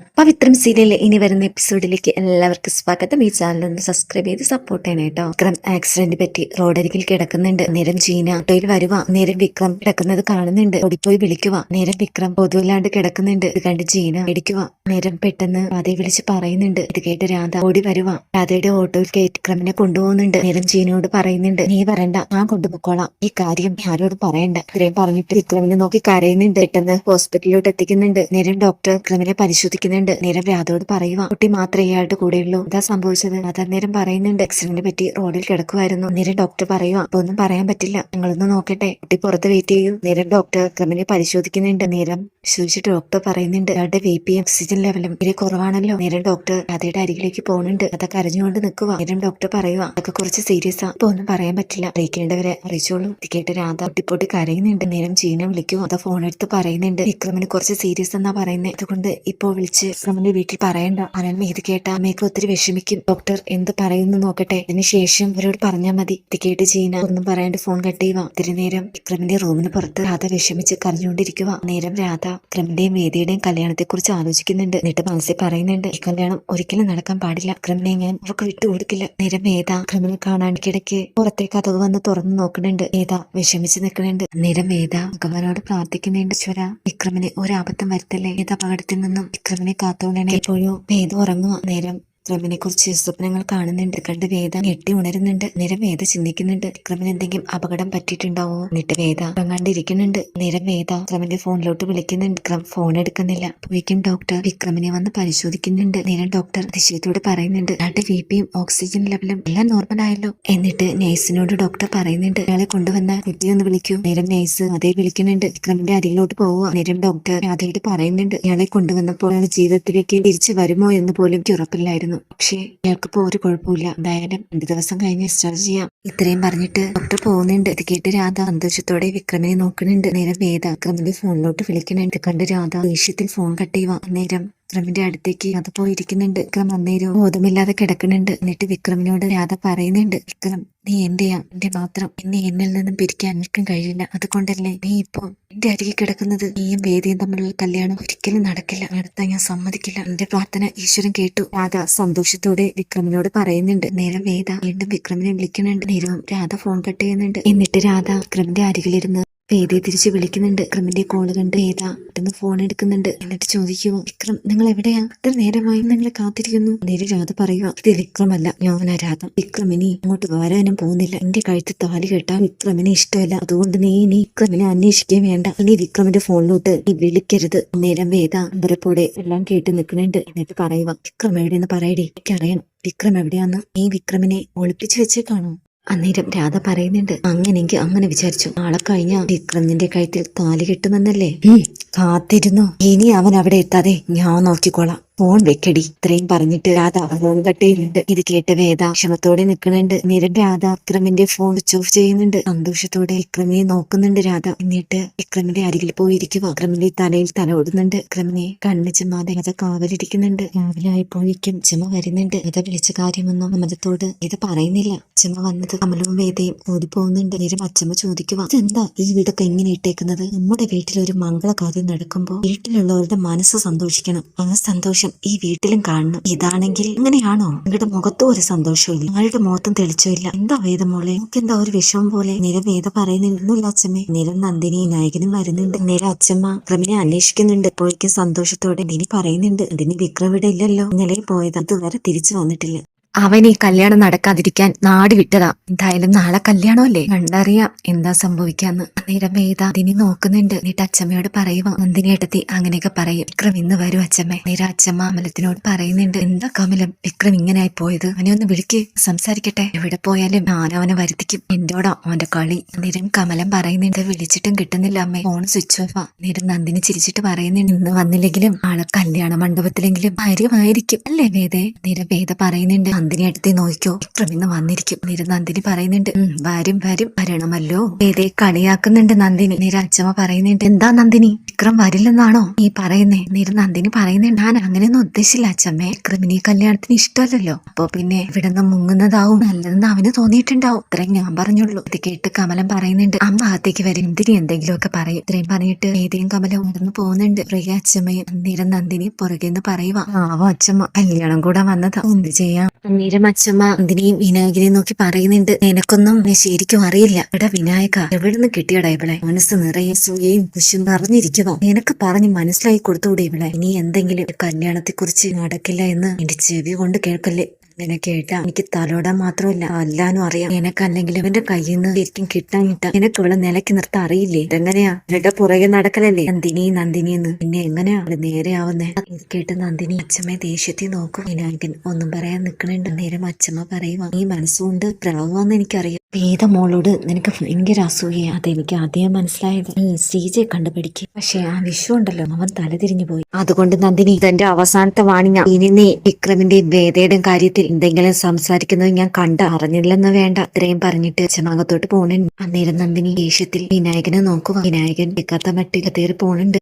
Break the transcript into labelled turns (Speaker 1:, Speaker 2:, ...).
Speaker 1: പവിത്രം സീരിയലിലെ ഇനി വരുന്ന എപ്പിസോഡിലേക്ക് എല്ലാവർക്കും സ്വാഗതം. ഈ ചാനൽ ഒന്ന് സബ്സ്ക്രൈബ് ചെയ്ത് സപ്പോർട്ട് ചെയ്യണം കേട്ടോ വിക്രം ആക്സിഡന്റ് പറ്റി റോഡരികിൽ കിടക്കുന്നുണ്ട്. നേരം ജീന ഓട്ടോയിൽ വരുക നേരം വിക്രം കിടക്കുന്നത് കാണുന്നുണ്ട്. ഓടിപ്പോയി വിളിക്കുക നേരം വിക്രം പൊതുവില്ലാണ്ട് കിടക്കുന്നുണ്ട്. ഇത് കണ്ട് ജീന ഇടിക്കുക നേരം പെട്ടെന്ന് രാധയെ വിളിച്ച് പറയുന്നുണ്ട്. ഇത് കേട്ട് രാധ ഓടി വരുക രാധയുടെ ഓട്ടോയിൽ കയറ്റി വിക്രമിനെ കൊണ്ടുപോകുന്നുണ്ട്. നേരം ജീനയോട് പറയുന്നുണ്ട്. നീ വരണ്ട. ഞാൻ കൊണ്ടുപോയിക്കോളാം. ഈ കാര്യം ആരോട് പറയണ്ട. ഇത്രയും പറഞ്ഞിട്ട് വിക്രമിനെ നോക്കി കരയുന്നുണ്ട്. പെട്ടെന്ന് ഹോസ്പിറ്റലിലോട്ട് എത്തിക്കുന്നുണ്ട്. നേരം ഡോക്ടർ വിക്രമിനെ പരിശോധിക്കുന്നുണ്ട് നേരം രാധയോട് പറയുക കുട്ടി മാത്രമേ ഇയാളുടെ കൂടെയുള്ളൂ. എന്താ സംഭവിച്ചത്. അത് നേരം പറയുന്നുണ്ട്. ആക്സിഡന്റ് പറ്റി റോഡിൽ കിടക്കുമായിരുന്നു നേരം ഡോക്ടർ പറയുക അപ്പൊ ഒന്നും പറയാൻ പറ്റില്ല. ഞങ്ങളൊന്ന് നോക്കട്ടെ. കുട്ടി പുറത്ത് വെയിറ്റ് ചെയ്യും. നേരം ഡോക്ടർ ക്രമിനെ പരിശോധിക്കുന്നുണ്ട്. നേരം ചോദിച്ചിട്ട് ഡോക്ടർ പറയുന്നുണ്ട് അയാളുടെ ബി പി ഓക്സിജൻ ലെവലും ഇത്തിരി കുറവാണല്ലോ. നേരം ഡോക്ടർ രാധയുടെ അരികിലേക്ക് പോകുന്നുണ്ട്. അതൊക്കെ കരഞ്ഞുകൊണ്ട് നിൽക്കുക നേരം ഡോക്ടർ പറയുക അതൊക്കെ കുറച്ച് സീരിയസ് ആ. അപ്പൊ ഒന്നും പറയാൻ പറ്റില്ല. അറിയിക്കേണ്ടവരെ അറിയിച്ചോളൂ. ഇത് കേട്ട് രാധ പൊട്ടിപ്പൊട്ടി കരയുന്നുണ്ട്. നേരം ജീന വിളിക്കുക അതാ ഫോൺ എടുത്ത് പറയുന്നുണ്ട്. വിക്രമിന് കുറച്ച് സീരിയസ് എന്നാ പറയുന്നത് അതുകൊണ്ട് ഇപ്പോൾ വിളിച്ച് വിക്രമിന്റെ വീട്ടിൽ പറയണ്ട. അനന്മ ഇത് കേട്ട അമ്മയ്ക്ക് ഒത്തിരി വിഷമിക്കും. ഡോക്ടർ എന്ത് പറയുന്നു നോക്കട്ടെ. അതിനുശേഷം അവരോട് പറഞ്ഞാൽ മതി. ഇത് കേട്ട് ജീന ഒന്നും പറയാണ്ട്. ഫോൺ കട്ട് ചെയ്യുക ഇത്തിരി നേരം വിക്രമിന്റെ റൂമിന് പുറത്ത് രാധ വിഷമിച്ച് കരഞ്ഞുകൊണ്ടിരിക്കുക നേരം രാധ വിക്രമിന്റെയും വേദിയുടെയും കല്യാണത്തെ കുറിച്ച് ആലോചിക്കുന്നുണ്ട്. എന്നിട്ട് മനസ്സിൽ പറയുന്നുണ്ട് ഈ കല്യാണം ഒരിക്കലും നടക്കാൻ പാടില്ല. വിക്രമിനെ ഞാൻ അവർക്ക് വിട്ടുകൊടുക്കില്ല നേരം വേദ വിക്രമിനെ കാണാൻ പുറത്തേക്ക് അതവ് വന്ന് തുറന്നു നോക്കുന്നുണ്ട്. വേദ വിഷമിച്ച് നിൽക്കുന്നുണ്ട്. നേരം വേദ ഭഗവാനോട് പ്രാർത്ഥിക്കുന്നുണ്ട് ഈശ്വര ഒരു ഒരബദ്ധം വരുത്തല്ലേ? ഏതാ അപകടത്തിൽ നിന്നും വിക്രമിനെ കാത്തോളണേ എപ്പോഴും വേദ ഉറങ്ങുക. നേരം വിക്രമിനെ കുറിച്ച് സ്വപ്നങ്ങൾ കാണുന്നുണ്ട്. കണ്ട് വേദ ഞെട്ടി ഉണരുന്നുണ്ട്. നിരം വേദ ചിന്തിക്കുന്നുണ്ട്. വിക്രമിന് എന്തെങ്കിലും അപകടം പറ്റിയിട്ടുണ്ടാവോ? എന്നിട്ട് വേദ കണ്ടിരിക്കുന്നുണ്ട് നിരം വേദ വിക്രമിന്റെ ഫോണിലോട്ട് വിളിക്കുന്നുണ്ട്. വിക്രം ഫോൺ എടുക്കുന്നില്ല. പോയിക്കും ഡോക്ടർ വിക്രമിനെ വന്ന് പരിശോധിക്കുന്നുണ്ട്. നിരം ഡോക്ടർ അതിശയത്തോട് പറയുന്നുണ്ട്. അയാളുടെ ബി പിയും ഓക്സിജൻ ലെവലും എല്ലാം നോർമൽ ആയല്ലോ. എന്നിട്ട് നേഴ്സിനോട് ഡോക്ടർ പറയുന്നുണ്ട്. അയാളെ കൊണ്ടുവന്ന കുട്ടി ഒന്ന് വിളിക്കൂ. നിരം നേഴ്സ് അതേ വിളിക്കുന്നുണ്ട്. വിക്രമിന്റെ അരികിലോട്ട് പോവുക. നിരം ഡോക്ടർ രാധയോട് പറയുന്നുണ്ട്. ഇയാളെ കൊണ്ടുവന്നപ്പോൾ ജീവിതത്തിലേക്ക് തിരിച്ചു വരുമോ എന്ന് പോലും എനിക്ക് ഉറപ്പില്ലായിരുന്നു പക്ഷേ ഇയാൾക്കിപ്പോ ഒരു കുഴപ്പമില്ല എന്തായാലും രണ്ടു ദിവസം കഴിഞ്ഞ് ഡിസ്ചാർജ് ചെയ്യാം. ഇത്രയും പറഞ്ഞിട്ട് ഡോക്ടർ പോകുന്നുണ്ട്. ഇത് കേട്ട് രാധ സന്തോഷത്തോടെ വിക്രമിനെ നോക്കുന്നുണ്ട്. നേരം വേദ വിക്രമിന്റെ ഫോണിലോട്ട് വിളിക്കുന്നുണ്ട്. കണ്ട് രാധ ദേഷ്യത്തിൽ ഫോൺ കട്ട് ചെയ്യുക നേരം വിക്രമിന്റെ അടുത്തേക്ക് അത് പോയിരിക്കുന്നുണ്ട്. വിക്രം അന്നേരം ബോധമില്ലാതെ കിടക്കുന്നുണ്ട്. എന്നിട്ട് വിക്രമിനോട് രാധ പറയുന്നുണ്ട് വിക്രം നീ എന്റെയാ? എന്റെ മാത്രം. എന്നെ എന്നിൽ നിന്നും പിരിക്കാൻ എനിക്കും കഴിയില്ല. അതുകൊണ്ടല്ലേ നീ ഇപ്പോ എന്റെ അരികെ കിടക്കുന്നത്? നീയും വേദിയും തമ്മിലുള്ള കല്യാണം ഒരിക്കലും നടക്കില്ല. നടത്താൻ ഞാൻ സമ്മതിക്കില്ല. എന്റെ പ്രാർത്ഥന ഈശ്വരൻ കേട്ടു. രാധ സന്തോഷത്തോടെ വിക്രമിനോട് പറയുന്നുണ്ട് നേരം വേദ. വീണ്ടും വിക്രമിനെ വിളിക്കുന്നുണ്ട്. നേരവും രാധ ഫോൺ കട്ട് ചെയ്യുന്നുണ്ട്. എന്നിട്ട് രാധ വിക്രമിന്റെ അരികിലിരുന്ന് വേദിയെ തിരിച്ചു വിളിക്കുന്നുണ്ട്. വിക്രമിന്റെ കോൾ കണ്ട് വേദ പെട്ടെന്ന് ഫോൺ എടുക്കുന്നുണ്ട്. എന്നിട്ട് ചോദിക്കുമോ വിക്രം നിങ്ങൾ എവിടെയാ? ഇത്ര നേരമായി നിങ്ങളെ കാത്തിരിക്കുന്നു. നേരെ രാധ പറയുക ഇത് വിക്രമല്ല ഞാനാ രാധ. വിക്രം ഇനി അങ്ങോട്ട് വരാനും പോകുന്നില്ല. എന്റെ കഴുത്ത് താലി കെട്ടാൻ വിക്രമിനെ ഇഷ്ടമല്ല. അതുകൊണ്ട് നീ ഇനി വിക്രമിനെ അന്വേഷിക്കുകയും വേണ്ട. ഇനി വിക്രമിന്റെ ഫോണിലോട്ട് നീ വിളിക്കരുത്. നേരം വേദ അമ്പരപ്പോടെ എല്ലാം കേട്ട് നിൽക്കുന്നുണ്ട്. എന്നിട്ട് പറയുക വിക്രം എവിടെയെന്ന് പറയടി. എനിക്കറിയണം. വിക്രം എവിടെയാന്ന്? നീ വിക്രമിനെ ഒളിപ്പിച്ചു വെച്ചേക്കാണോ അന്നേരം രാധ പറയുന്നുണ്ട് അങ്ങനെങ്കിൽ അങ്ങനെ വിചാരിച്ചു. നാളെ കഴിഞ്ഞ വിക്രമിന്റെ കഴുത്തിൽ താലി കെട്ടുമെന്നല്ലേ? കാത്തിരുന്നു. ഇനി അവൻ അവിടെ എത്താതെ ഞാൻ നോക്കിക്കോളാം. ഫോൺ വെക്കടി. ഇത്രയും പറഞ്ഞിട്ട് രാധ ഫോൺ കട്ടയിലുണ്ട് ഇത് കേട്ട് വേദ ക്ഷമത്തോടെ നിൽക്കുന്നുണ്ട്. നേരിട്ട് രാധ വിക്രമിന്റെ ഫോൺ സ്വിച്ച് ഓഫ് ചെയ്യുന്നുണ്ട്. സന്തോഷത്തോടെ വിക്രമിനെ നോക്കുന്നുണ്ട് രാധ. എന്നിട്ട് വിക്രമിന്റെ അരികിൽ പോയിരിക്കുക. വിക്രമിന്റെ തലയിൽ തല ഓടുന്നുണ്ട്. വിക്രമിനെ കണ്ണ് ചുമ്മാതെ അത് കാവലിരിക്കുന്നുണ്ട്. രാവിലെ ആയപ്പോഴേക്കും ചുമ വരുന്നുണ്ട്. രാധ വിളിച്ച കാര്യമൊന്നും അമലത്തോട് ഇത് പറയുന്നില്ല. ചുമ വന്നത് കമലവും വേദയും ഓടിപ്പോകുന്നുണ്ട്. നേരം അച്ചമ്മ ചോദിക്കുക ഇതെന്താ? ഈ വീടൊക്കെ എങ്ങനെ ഇട്ടേക്കുന്നത്? നമ്മുടെ വീട്ടിൽ ഒരു മംഗളകാര്യം നടക്കുമ്പോൾ വീട്ടിലുള്ളവരുടെ മനസ്സ് സന്തോഷിക്കണം. ആ സന്തോഷം ഈ വീട്ടിലും കാണണം. ഇതാണെങ്കിൽ അങ്ങനെയാണോ? നിങ്ങളുടെ മുഖത്തും ഒരു സന്തോഷമില്ല നിങ്ങളുടെ മുഖത്തും തെളിച്ചില്ല എന്താ വേദ മോളെ? നമുക്ക് എന്താ ഒരു വിഷമം പോലെ? നിര വേദ പറയുന്നില്ല അച്ഛമ്മേ. നിര നന്ദിനി നായകനും വരുന്നുണ്ട്. നിര അച്ഛമ്മ ക്രമിനെ അന്വേഷിക്കുന്നുണ്ട്. എപ്പോഴേക്കും സന്തോഷത്തോടെ നന്ദിനി പറയുന്നുണ്ട്. നന്ദിനി വിക്രം ഇവിടെ ഇല്ലല്ലോ. ഇന്നലെ പോയത്. അതുവരെ തിരിച്ചു വന്നിട്ടില്ല. അവൻ ഈ കല്യാണം നടക്കാതിരിക്കാൻ നാട് വിട്ടതാ. എന്തായാലും നാളെ കല്യാണമല്ലേ? കണ്ടറിയാം എന്താ സംഭവിക്കാന്ന്. അന്നേരം വേദ അതിനെ നോക്കുന്നുണ്ട്. എന്നിട്ട് അച്ഛമ്മയോട് പറയുക നന്ദിനി ഏട്ടത്തി അങ്ങനെയൊക്കെ പറയും. വിക്രം ഇന്ന് വരും അച്ഛമ്മ. നേരെ അച്ഛമ്മ അമലത്തിനോട് പറയുന്നുണ്ട്. എന്താ കമലം? വിക്രം ഇങ്ങനെ ആയി പോയത്. അവനെ ഒന്ന് വിളിക്ക്. സംസാരിക്കട്ടെ. എവിടെ പോയാലും അവനെ വരുത്തിക്കും. എന്റോടാ അവന്റെ കളി. അന്നേരം കമലം പറയുന്നുണ്ട്. വിളിച്ചിട്ടും കിട്ടുന്നില്ല അമ്മേ. ഫോൺ സ്വിച്ച് ഓഫാ നേരം നന്ദിനി ചിരിച്ചിട്ട് പറയുന്നുണ്ട്. ഇന്ന് വന്നില്ലെങ്കിലും ആളെ കല്യാണ മണ്ഡപത്തിലെങ്കിലും ഭാര്യമായിരിക്കും അല്ലേ വേദേ? നേരം വേദ പറയുന്നുണ്ട്. നന്ദിനി അടുത്ത് നോക്കിക്കോ. വിക്രം വന്നിരിക്കും. നേരം നന്ദിനി പറയുന്നുണ്ട്. "ഉം, വരും വരും. വരണമല്ലോ. ഏതേ കളിയാക്കുന്നുണ്ട് നന്ദിനി. നേരെ അച്ഛമ്മ പറയുന്നുണ്ട്. എന്താ നന്ദിനി? വിക്രം വരില്ലെന്നാണോ നീ പറയുന്നേ? നേരം നന്ദിനി പറയുന്നുണ്ട്. ഞാൻ അങ്ങനെയൊന്നും ഉദ്ദേശിച്ചില്ല അച്ഛമ്മേ വിക്രമിന് കല്യാണത്തിന് ഇഷ്ടമല്ലല്ലോ. അപ്പൊ പിന്നെ ഇവിടെ നിന്ന് മുങ്ങുന്നതാവും. നല്ലതെന്ന് അവന് തോന്നിയിട്ടുണ്ടാവും. ഇത്രയും ഞാൻ പറഞ്ഞുള്ളൂ. ഇത് കേട്ട് കമലം പറയുന്നുണ്ട്. അമ്മ അകത്തേക്ക് വരും. എന്തിനി എന്തെങ്കിലുമൊക്കെ പറയും. ഇത്രയും പറഞ്ഞിട്ട് ഏതെയും കമലം ഉണർന്നു പോകുന്നുണ്ട്. പ്രിയ അച്ഛമ്മയും നിര നന്ദിനി പുറകെന്ന് പറയുവാ. ആവോ അച്ഛമ്മ കല്യാണം കൂടെ വന്നതാ. എന്ത് ചെയ്യാം? അന്നേരം അച്ഛമ്മ നന്ദിനിയും വിനായകനെയും നോക്കി പറയുന്നുണ്ട് നിനക്കൊന്നും ശരിക്കും അറിയില്ല. എടാ വിനായക എവിടുന്ന് കിട്ടിയടാ ഇവളെ? മനസ്സ് നിറയെ സൂയയും കുശും നിറഞ്ഞിരിക്കുന്നു നിനക്ക് പറഞ്ഞ് മനസ്സിലായി കൊടുത്തുകൂടെ ഇവളെ? ഇനി എന്തെങ്കിലും കല്യാണത്തെ കുറിച്ച് നടക്കില്ല എന്ന് എന്റെ ചെവി കൊണ്ട് കേൾക്കല്ലേ? അങ്ങനെ കേട്ടാ എനിക്ക് തലോടാൻ മാത്രമല്ല എല്ലാനും അറിയാം. നിനക്കല്ലെങ്കിൽ അവന്റെ കയ്യിൽ നിന്ന് ശരിക്കും കിട്ടാൻ കിട്ടാം ഇവിടെ നിലയ്ക്ക് നിർത്താൻ അറിയില്ലേ? ഇതെങ്ങനെയാ? ഇവരുടെ പുറകെ നടക്കലല്ലേ? നന്ദിനി നന്ദിനി എന്ന്. പിന്നെ എങ്ങനെയാ നേരെ ആവുന്നേ? ഇത് കേട്ട് നന്ദിനി അച്ഛമ്മ ദേഷ്യത്തിൽ നോക്കും. വിനായകൻ ഒന്നും പറയാൻ നിൽക്കണുണ്ട് നേരം അച്ഛമ്മ പറയുവാ നീ മനസ്സുകൊണ്ട് പ്രാവുവാന്ന് എനിക്കറിയാം. വേദ മോളോട് നിനക്ക് ഭയങ്കര അസൂയ അതെനിക്ക് ആദ്യം മനസ്സിലായത്. നീ ശ്രീജയെ കണ്ടുപിടിക്കും. പക്ഷെ ആ വിഷു ഉണ്ടല്ലോ. അവൻ തലതിരിഞ്ഞു പോയി. അതുകൊണ്ട് നന്ദിനി ഇതെന്റെ അവസാനത്തെ വാണിങ്ങ. ഇനി നീ വിക്രമിന്റെയും വേദയുടെയും കാര്യത്തിൽ എന്തെങ്കിലും സംസാരിക്കുന്നത് ഞാൻ കണ്ട അറിഞ്ഞില്ലെന്ന് വേണ്ട. അത്രയും പറഞ്ഞിട്ട് അച്ഛമകത്തോട്ട് പോണുണ്ട്. അന്നേരം നന്ദിനി ദേഷ്യത്തിൽ വിനായകനെ നോക്കുക വിനായകൻ വെക്കാത്ത മട്ടിൽ കയറി പോണുണ്ട്